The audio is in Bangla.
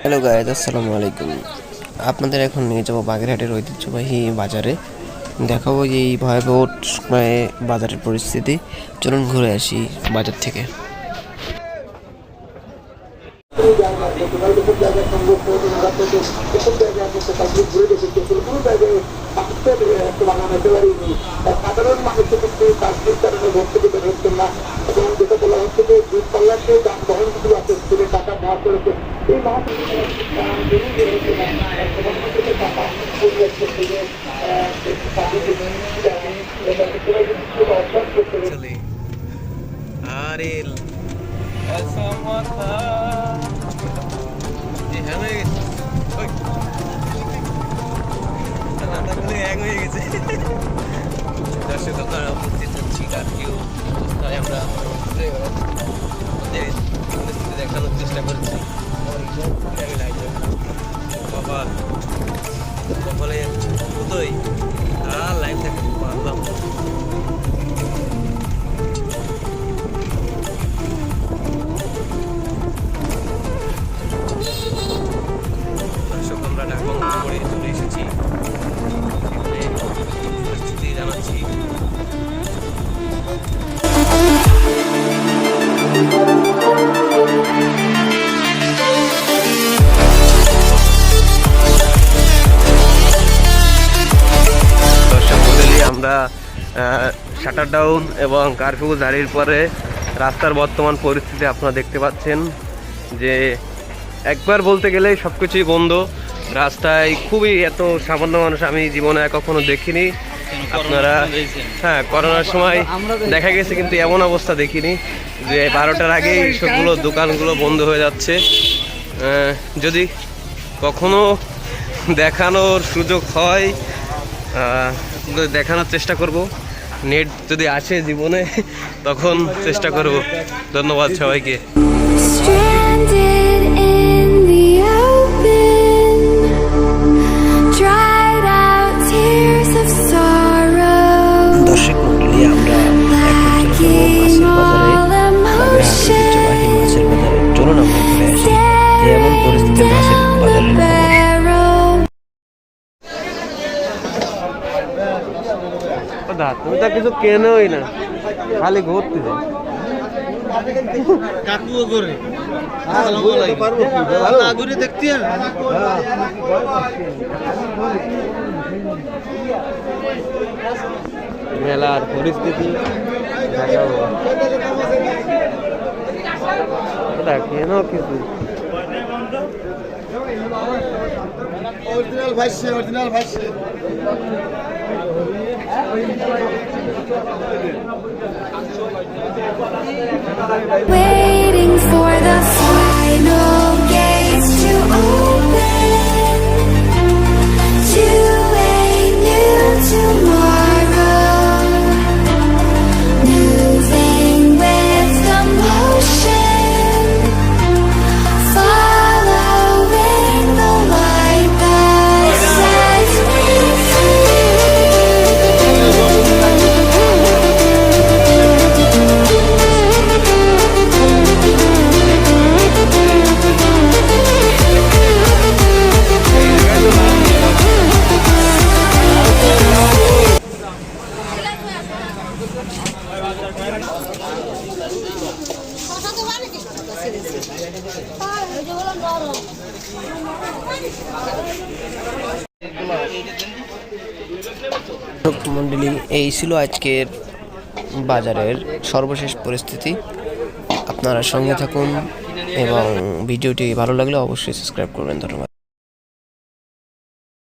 হ্যালো গাইজ আসসালামু আলাইকুম। আপনাদের এখন নিয়ে যাব বাগেরহাটের ঐতিহ্যবাহী বাজারে। দেখাবো যে এই ভয়াবহ সময়ে বাজারের পরিস্থিতি। চলুন ঘুরে আসি বাজার থেকে। চলে আরে দর্শক আপনারা উপস্থিত হচ্ছি কারফিউ অবস্থায় আমরা কপালে দুটোই আর লাইভ দেখতে পারলাম আমরা শাটার ডাউন এবং কারফিউ জারির পরে রাস্তার বর্তমান পরিস্থিতি আপনারা দেখতে পাচ্ছেন যে একবার বলতে গেলে সব কিছুই বন্ধ। রাস্তায় খুবই এত সামান্য মানুষ আমি জীবনে কখনো দেখিনি। আপনারা হ্যাঁ করোনার সময় দেখা গেছে কিন্তু এমন অবস্থা দেখিনি যে বারোটার আগেই সবগুলো দোকানগুলো বন্ধ হয়ে যাচ্ছে। যদি কখনো দেখানোর সুযোগ হয় দেখানোর চেষ্টা করব। নেট যদি আসে জীবনে তখন চেষ্টা করব। ধন্যবাদ সবাইকে। দা তুমি তো কিছু কেনই না। খালি ঘুরতে যাও। কাকুও করে ঘুরে দেখতে মেলার পরিস্থিতি কেন কিছু? অরিজিনাল ভাইসে অরিজিনাল ভাইসে Waiting for the মন্ডলী এই ছিল আজকের বাজারের সর্বশেষ পরিস্থিতি। আপনারা সঙ্গে থাকুন এবং ভিডিওটি ভালো লাগলে অবশ্যই সাবস্ক্রাইব করবেন। ধন্যবাদ।